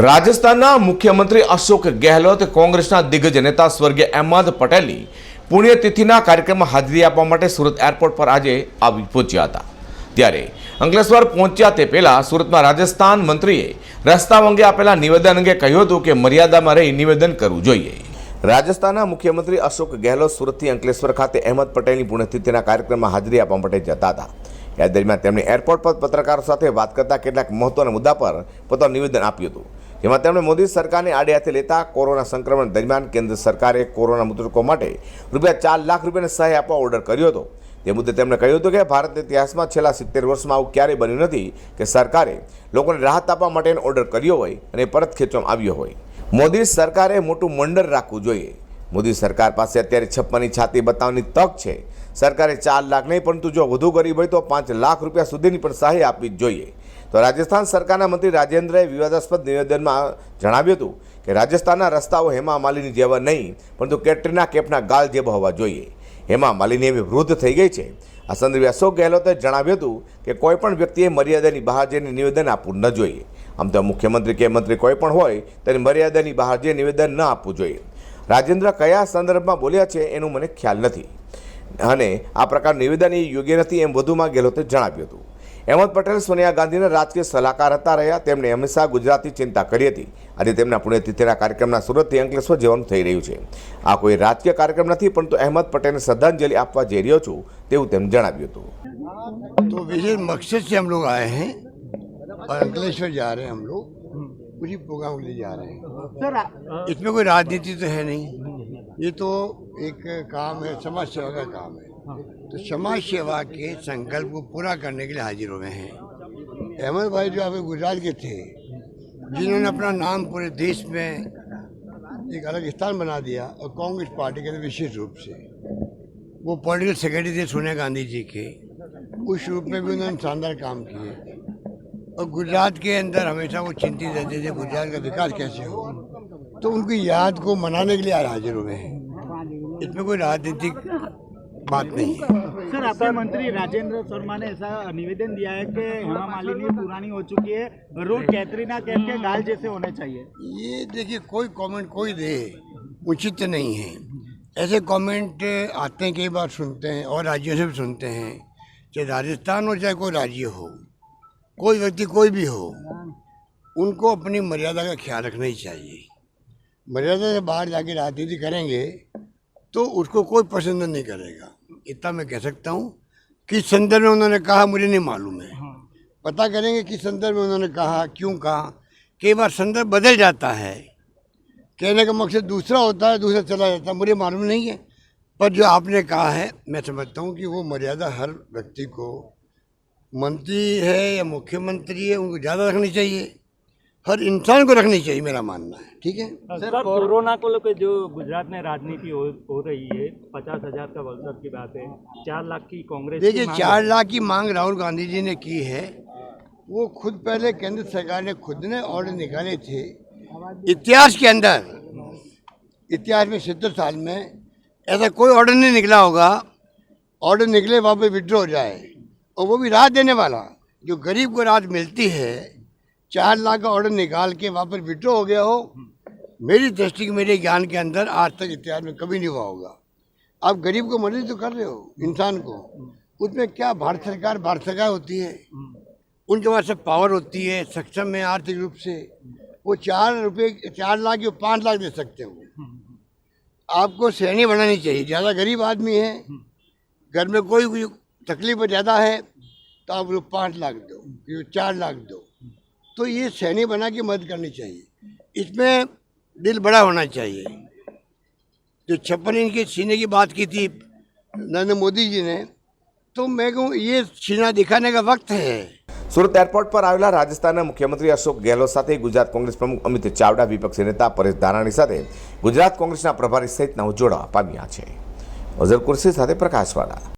રાજસ્થાનના મુખ્યમંત્રી અશોક ગેહલોત, કોંગ્રેસના દિગ્ગજ નેતા સ્વર્ગીય અહેમદ પટેલની પુણ્યતિથિના કાર્યક્રમમાં હાજરી આપવા માટે સુરત એરપોર્ટ પર આજે આવી પહોંચ્યા હતા. ત્યારે અંકલેશ્વર પહોંચ્યા તે પહેલાં સુરતમાં રાજસ્થાન મંત્રીએ રસ્તા અંગે આપેલા નિવેદન અંગે કહ્યું હતું કે મર્યાદામાં રહી નિવેદન કરવું જોઈએ. રાજસ્થાનના મુખ્યમંત્રી અશોક ગેહલોત સુરતથી અંકલેશ્વર ખાતે અહેમદ પટેલની પુણ્યતિથિના કાર્યક્રમમાં હાજરી આપવા માટે જતા હતા. એ દરમિયાન તેમણે એરપોર્ટ પર પત્રકારો સાથે વાત કરતા કેટલાક મહત્વના મુદ્દા પર પોતાનું નિવેદન આપ્યું હતું. જેમાં તેમણે મોદી સરકારને આડે હાથે લેતા કોરોના સંક્રમણ દરમિયાન કેન્દ્ર સરકારે કોરોના મૃતકો માટે રૂપિયા ચાર લાખ રૂપિયાની સહાય આપવા ઓર્ડર કર્યો હતો. તે મુદ્દે તેમણે કહ્યું હતું કે ભારતના ઇતિહાસમાં છેલ્લા સિત્તેર વર્ષમાં આવું ક્યારેય બન્યું નથી કે સરકારે લોકોને રાહત આપવા માટેનો ઓર્ડર કર્યો હોય અને પરત ખેંચવામાં આવ્યો હોય. મોદી સરકારે મોટું મંડળ રાખવું જોઈએ. મોદી સરકાર પાસે અત્યારે છપ્પનની છાતી બતાવવાની તક છે. સરકારે ચાર લાખ નહીં, પરંતુ જો વધુ ગરીબ હોય તો પાંચ લાખ રૂપિયા સુધીની પણ સહાય આપવી જોઈએ. તો રાજસ્થાન સરકારના મંત્રી રાજેન્દ્રએ વિવાદાસ્પદ નિવેદનમાં જણાવ્યું હતું કે રાજસ્થાનના રસ્તાઓ હેમા માલિની જેવા નહીં, પરંતુ કેટરીના કેફના ગાલ જેવા હોવા જોઈએ. હેમા માલિની એવી વૃદ્ધ થઈ ગઈ છે. આ સંદર્ભે અશોક ગેહલોતે જણાવ્યું હતું કે કોઈપણ વ્યક્તિએ મર્યાદાની બહાર જઈને નિવેદન આપવું ન જોઈએ. આમ તો મુખ્યમંત્રી કે મંત્રી કોઈ પણ હોય, તેની મર્યાદાની બહાર જઈને નિવેદન ન આપવું જોઈએ. રાજેન્દ્ર કયા સંદર્ભમાં બોલ્યા છે એનું મને ખ્યાલ નથી. અને આ પ્રકારનું નિવેદન એ યોગ્ય નથી એમ વધુમાં ગેહલોતે જણાવ્યું હતું. અહેમદ પટેલ સોનિયા ગાંધીના રાજકીય સલાહકાર હતા રહ્યા તેમણે હંમેશા ગુજરાતની ચિંતા કરી હતી આજે તેમના પુણ્યતિથિના કાર્યક્રમના સુરતથી અંકલેશ્વર જવાનું થઈ રહ્યું છે આ કોઈ રાજકીય કાર્યક્રમ નથી પરંતુ અહેમદ પટેલને શ્રદ્ધાંજલિ આપવા જઈ રહ્યો છું તેવું તેમ જણાવ્યું હતું तो विशेष मकसद से हम लोग आए हैं और अंकलेश्वर जा रहे हैं हम लोग उसी प्रोग्राम के लिए जा रहे हैं सर इसमें कोई राजनीति तो है नहीं ये तो एक काम है समाज सेवा का काम है तो समाज सेवा के संकल्प को पूरा करने के लिए हाजिर हुए हैं। अहमद भाई जो आपके गुजरात के थे, जिन्होंने अपना नाम पूरे देश में एक अलग स्थान बना दिया और कांग्रेस पार्टी के लिए विशेष रूप से। वो पॉलिटिकल सेक्रेटरी थे सोनिया गांधी जी के। उस रूप में भी उन्होंने शानदार काम किए। और गुजरात के अंदर हमेशा वो चिंतित रहते थे, गुजरात का विकास कैसे हो तो उनकी याद को मनाने के लिए आज हाजिर हुए हैं। इसमें कोई राजनीतिक बात नहीं है। सर आपके मंत्री राजेंद्र शर्मा ने ऐसा निवेदन दिया है कि हेमा मालिनी पुरानी हो चुकी है रोड कैटरीना कैफ के गाल जैसे होने चाहिए। ये देखिए कोई कमेंट कोई दे उचित नहीं है। ऐसे कमेंट आते हैं कई बार सुनते हैं और राज्यों से भी सुनते हैं चाहे राजस्थान हो चाहे कोई राज्य हो कोई व्यक्ति कोई भी हो उनको अपनी मर्यादा का ख्याल रखना ही चाहिए। मर्यादा से बाहर जाके राजनीति करेंगे तो उसको कोई पसंद नहीं करेगा। इतना मैं कह सकता हूँ किस संदर्भ में उन्होंने कहा मुझे नहीं मालूम है। पता करेंगे किस संदर्भ में उन्होंने कहा क्यों कहा। कई बार संदर्भ बदल जाता है। कहने का मकसद दूसरा होता है दूसरा चला जाता है मुझे मालूम नहीं है। पर जो आपने कहा है मैं समझता हूँ कि वो मर्यादा हर व्यक्ति को मंत्री है या मुख्यमंत्री है उनको ज़्यादा रखनी चाहिए। हर इंसान को रखनी चाहिए मेरा मानना है ठीक है? सर कोरोना को लेकर जो गुजरात में राजनीति हो, हो रही है पचास हज़ार का वर्कर की बात है चार लाख की कांग्रेस देखिए चार लाख की मांग राहुल गांधी जी ने की है वो खुद पहले केंद्र सरकार ने खुद ने ऑर्डर निकाले थे। इतिहास के अंदर इतिहास में सत्तर साल में ऐसा कोई ऑर्डर नहीं निकला होगा ऑर्डर निकले वहाँ पे विड्रॉ हो जाए और वो भी राहत देने वाला जो गरीब को राहत मिलती है चार लाख का ऑर्डर निकाल के वहाँ पर विड्रॉ हो गया हो, मेरी दृष्टि मेरे ज्ञान के अंदर आज तक इतिहास में कभी नहीं हुआ होगा। आप गरीब को मदद तो कर रहे हो, इंसान को। उसमें क्या भारत सरकार भारत सरकार होती है? उनके पास सब पावर होती है, सक्षम है आर्थिक रूप से। वो चार रुपये, चार लाख या पाँच लाख दे सकते हो। आपको श्रेणी बनानी चाहिए। ज़्यादा गरीब आदमी है, घर में कोई तकलीफ़ ज़्यादा है तो आप लोग पाँच लाख दो, चार लाख दो। तो ये श्रेणी बना के मदद करनी चाहिए इसमें दिल बड़ा होना चाहिए जो छप्पन इंच के सीने की बात की थी नरेंद्र मोदी जी ने तो मैं कहूँ ये सीना दिखाने का वक्त है સુરત એરપોર્ટ પર આવેલા રાજસ્થાનના મુખ્યમંત્રી અશોક ગેહલોત સાથે ગુજરાત કોંગ્રેસ પ્રમુખ અમિત ચાવડા વિપક્ષી નેતા પરેશ ધાનાણી સાથે ગુજરાત કોંગ્રેસના પ્રભારી સહિતના જોડાવા પામ્યા છે અઝર કુર્સી સાથે પ્રકાશવાળા